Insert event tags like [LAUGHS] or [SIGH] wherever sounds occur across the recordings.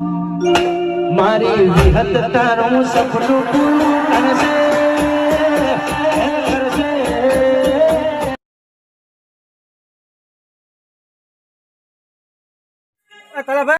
મારી વિહત તારું સપનું પૂરું કરશે કરશે.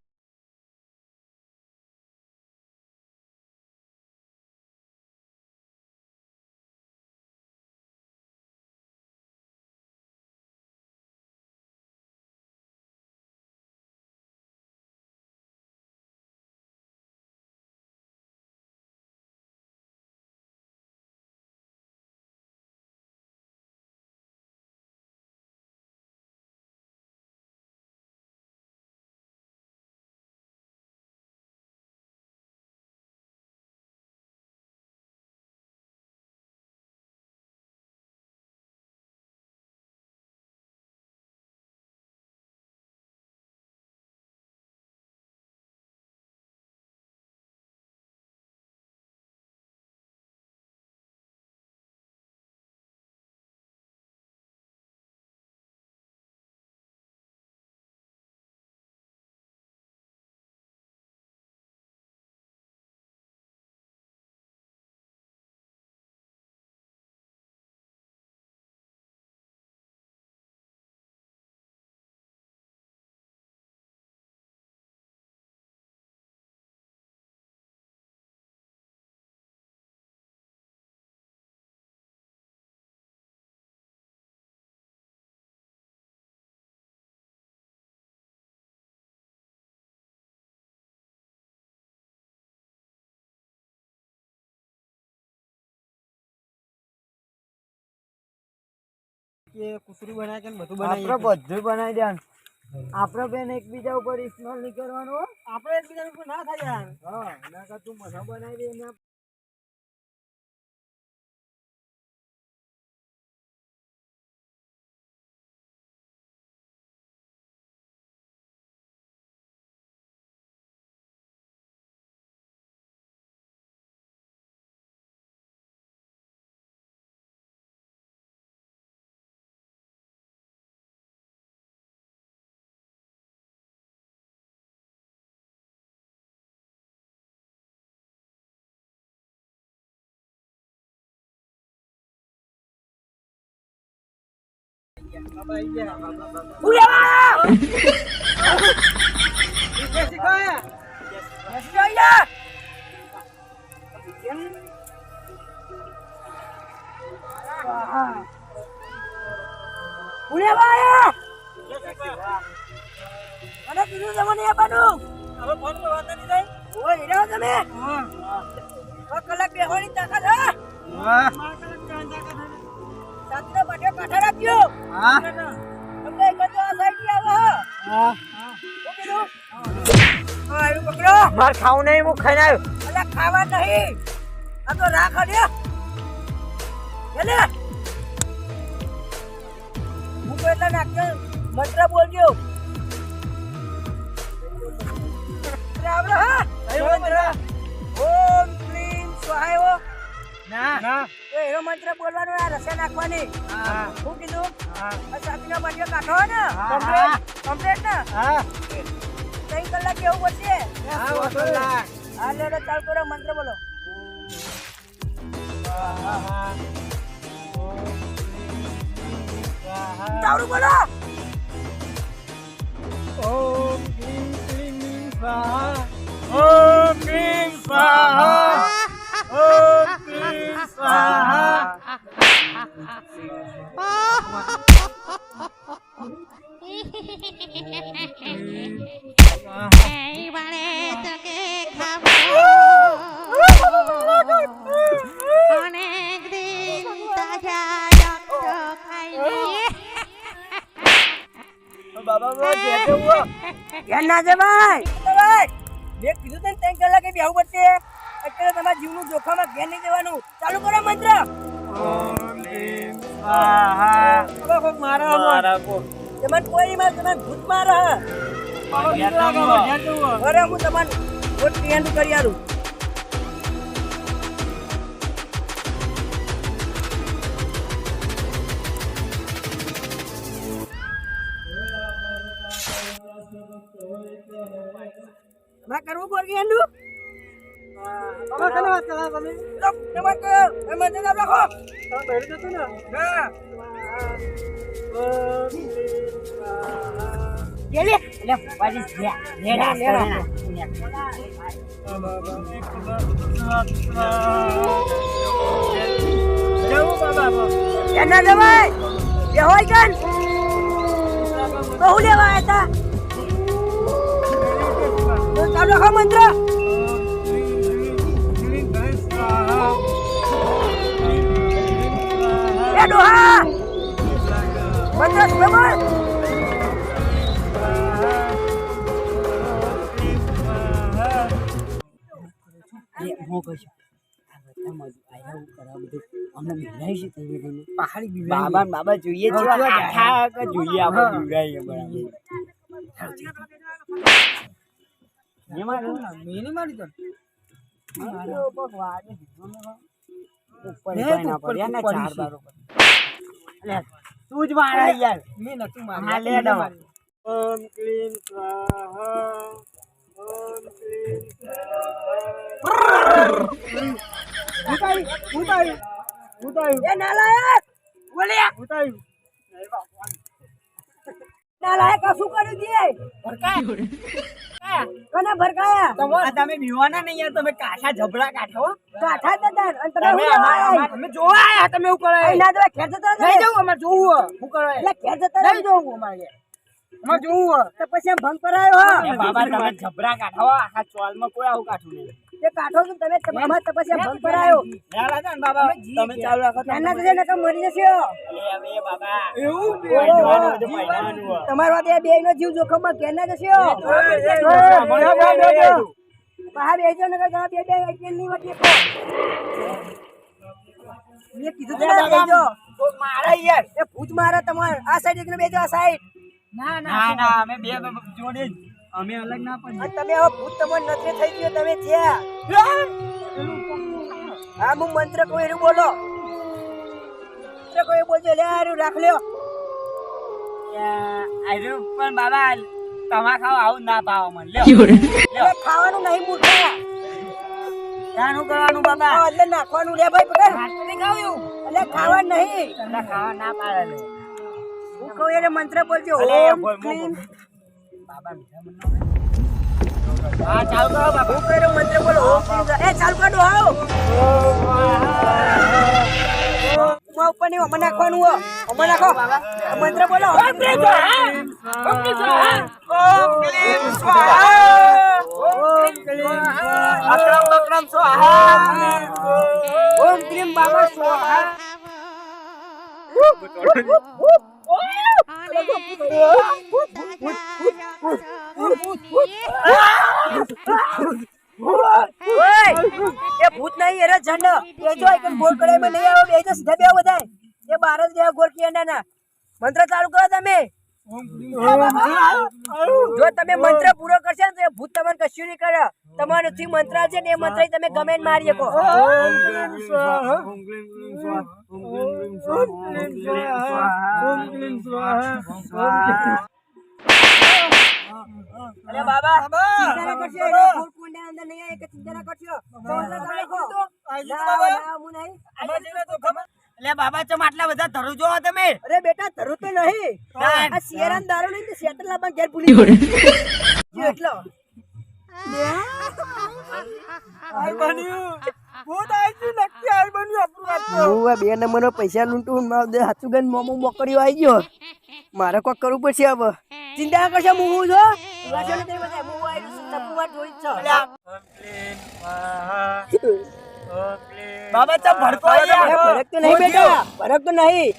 કુતરી બનાવી કે બધું આપણે બધું બનાવી દેવાનું. આપણે બેન એકબીજા ઉપર ઇસ્માલ નહીં કરવાનો આપણે એકબીજા ઉપર ના થાય યાર. હા નકર તું મજા બનાવી દે મને કીધું તમને આવવાનું હવે ફોન પર વાત નહીં થઈ ઓય હીરા તમે હા કલાક બેહવાની તાકાત હા હા સાતનો પાટે કાઠા રાખજો હા? તમને એક જ આ સાઈડ આવો. હા. હા. એનું પકડો. માર ખાવું નહીં હું ખાઈ આવ્યો. અલા ખાવા નહીં. આ તો રાખ દે એને હું તો એટલા નાખ્યો મંત્ર બોલજો. આવડે હા. ઓમ ક્લીમ સ્વાહા ના. ના. એ એનો મંત્ર બોલવાનો આ રસે નાખવાની. હા. શું કીધું? હા. આ સાતીનો બાટીઓ કાઢો ને? હા. કમ્પ્લીટ કમ્પ્લીટ ને? હા. ત્રણ કલાક કેવું પડશે હા વસોલા હા લેડો ચાલ કરો મંત્ર બોલો. ઓમ ક્લીમ ક્લીમ સ્વાહા. ઓમ ધ્યાન ના દે ભાઈ મેં કીધું તને ત્રણ કલાકે બેહવું પડશે. અત્યારે તમારા જીવનું જોખમમાં ઘેર નહીં દેવાનું ચાલુ કરો મંત્ર. ઓમ ક્લીમ સ્વાહા. હવે કોક મારે તમને કોઈ માં તમને ભૂત મારે. અરે હું તમને ભૂત કરી આલું. તમારે કરવું ગોરકી એનું બાબા કને વાત કરો તમે? તો તમાર તો તમે મંત્ર ચાલુ રાખો. તમે બહેરી જતો ને? હા. સ્વાહા લે લે લે બાજી લે લે લે જવું બાબા એના જવાય? એ હોય કન? બહુ લેવા હતા તો. ચાલુ રાખો મંત્ર. એ ડોહા. મંત્ર બાબા બાબા જોઈએ જોઈએ આપણે બીવડાઈએ મારી તો ઉપર કોઈ ના પડ્યા ને ચાર બારો અલે તું જ મારા યાર. મે નતું માર્યા હા લે દો ઓમ ક્લીમ સ્વાહા ઓમ ક્લીમ ઉતાઈ ઉતાઈ ઉતાઈ. એ નાલાયક બોલ્યા. ઉતાઈ. નાલાયક શું કર્યું છે કને ભરકાયા આ તમે બીવાના નહીં યાર તમે કાઠા જબડા કાઠો કાઠા જ અને તમે તમે હું આયા? અમે જોવા આયા તમે એવું કરે ના જવાય, ઘેર જતા નહીં તમે. જવું અમારે જોવું હે. કરે એટલે ખેર જતો. નહીં જોવું અમારે અમાર જોવું તો પછી ભંગ કરાયો આવ્યો બાબા તમે જબરા કાઠો આખા ચોલમાં કોઈ આવું કાઠું નહીં. તે કાઠો છું તમે તમારા તપસ્યા ભંગ કરાયો ખ્યાલ ને બાબા તમે ચાલુ રાખો તો મરી જશે બાબા એવું હે. બે જીવ જોખમમાં ઘેર ના બહાર બેસજો નકર તમે બે બે એકને નહીં વટી મેં કીધું તું ના મારા યાર એ ભૂત મારે તમારે આ સાઈડ એકને બેજો આ સાઈડ ના ના અમે બે જોડે અમે અલગ ના પડીએ. તમે હવે ભૂત તમને નજરે થઈ ગયો તમે જ્યાં. હા હું મંત્ર કોઈ બોલો. મંત્ર કોઈ બોલજો લે હારું રાખ લ્યો. આરું પણ બાબા તમા ખાવ આવું ના પાવ મને. લ્યો. ખાવાનું નહીં મૂર્ખા શાનું કરવાનું બાબા? એટલે નાખવાનું લે ભાઈ પકડ. નહીં ખાવ્યું એટલે ખાવાનું નહીં. ખાવા ના પાડે હું કહું એટલે મંત્ર બોલજો. ઓમ ક્લીમ. બાબા હા ચાલુ કરો બાબા. હું મંત્ર બોલો? ઓમ એ ચાલુ કરો આવો ઉમા ઉપર નહીં ઓમાં નાખવાનું હો ઓમાં નાખો. મંત્ર બોલો. ઓમ ક્લીમ સ્વાહા ઓમ ક્લીમ સ્વાહા. ઓમ ક્લીમ સ્વાહા. અક્રમ બક્રમ સ્વાહા. ઓમ ક્લીમ બાબા સ્વાહા. ઓય એ ભૂત નહીં એરે ઝંડ એ જો એક ગોળ કડાઈમાં નહીં આવો બેજો સીધા બેવો બધાય. એ બાર જ ગયા ગોળકી અંડાના મંત્ર ચાલુ કરો તમે. જો તમે મંત્ર પૂરો કરશો ને તો એ ભૂત તમને કશું નહીં કરે. તમારો થી મંત્ર છે ને એ મંત્ર તમે ગમે મારી શકો. અરે બાબા ચિંતા ના કરશો ગોળ કુંડા અંદર નહીં આવે કે ચિંતા ના કરશો. એટલે બાબા. ચમ આટલા બધા ધરું જો તમે? અરે બેટા ધરું તો નહીં. ના. આ શિયાળાનો દારૂ નહીં તો શેટર લાવવા ઘેર ભૂલી [LAUGHS] ગયો. એટલો. [LAUGHS] હું. બે નંબરનો પૈસા લૂંટું દે હાથું ગન મોમો મોકરીઓ આવી ગયો. મારે કોક કરવું પડશે હવે. ચિંતા કરશે હું હું. છો તે ભડકો તો નહીં બેટા તો નહીં.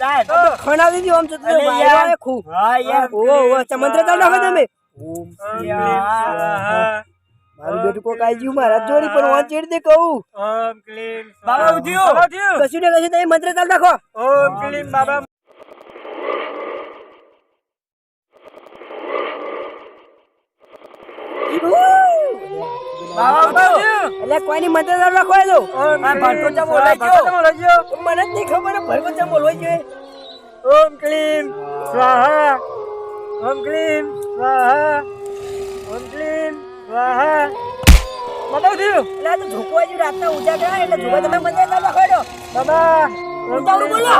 ખણાવી દીધી આમ ખૂબ. હા યાર ચમંત્ર ચાલ તમે. ઓમ સ્વાહા મારું બેટું કોક આવી ગયું મારા જોડી પણ વાંચી દે કહું. ઓમ ક્લીમ બાબા ઉઠ્યો કશું ને કશું તમે મંત્ર ચાલ નાખો ઓમ ક્લીમ બાબા. એટલે કોઈની આ બોલાઈ ગયો. મને જ નહીં ખબર ભરકો ચમ બોલવો જોઈએ ઓમ ક્લીમ સ્વાહા. ઓમ ક્લીમ સ્વાહા. ઓમ ક્લીમ સ્વાહા એટલે તો ઝોકો આવી રાતના ઉજાગરા એટલે ઝોકો તમે બંધ ના લખાડ્યો બાબા ઉતાવળું બોલો.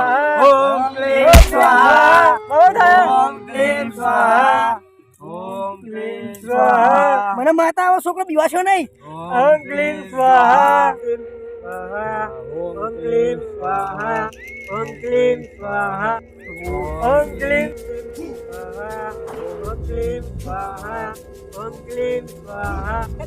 ઓમ ક્લીમ સ્વાહા. ઓમ ક્લીમ સ્વાહા. ઓમ ક્લીમ સ્વાહા. મને માતા આવો છોકરો પીવાશો નહીં. ઓમ ક્લીમ સ્વાહા. ઓમ ક્લીમ સ્વાહા. ઓમ ક્લીમ સ્વાહા. ઓમ ક્લીમ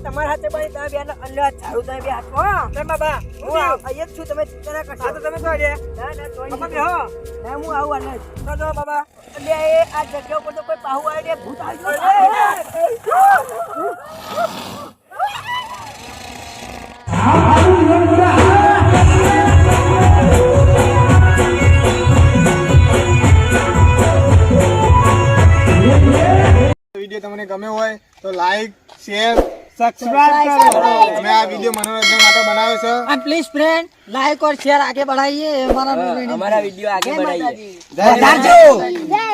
તમારા હાથે ભાઈ તમે બે અંદર ઝાડુ તમે બે હાથ હો બાબા હું અહીંયા જ છું તમે ચિંતા ના કરશો તો તમે તો રે ના બાબા નહીં. ના હું આવું જ. તો જો બાબા એટલે આ જગ્યા ઉપર તો કોઈ પાહુ આવે ભૂત આવી ગયું. તમને ગમે હોય તો લાઈક શેર સબસ્ક્રાઇબ કરો. અમે આ વિડિયો મનોરંજન માટે બનાવ્યો છે. અને please friend like or share આગળ બઢાઈએ. અમારા અમારા વિડિયો બઢાઈએ. જય. જય.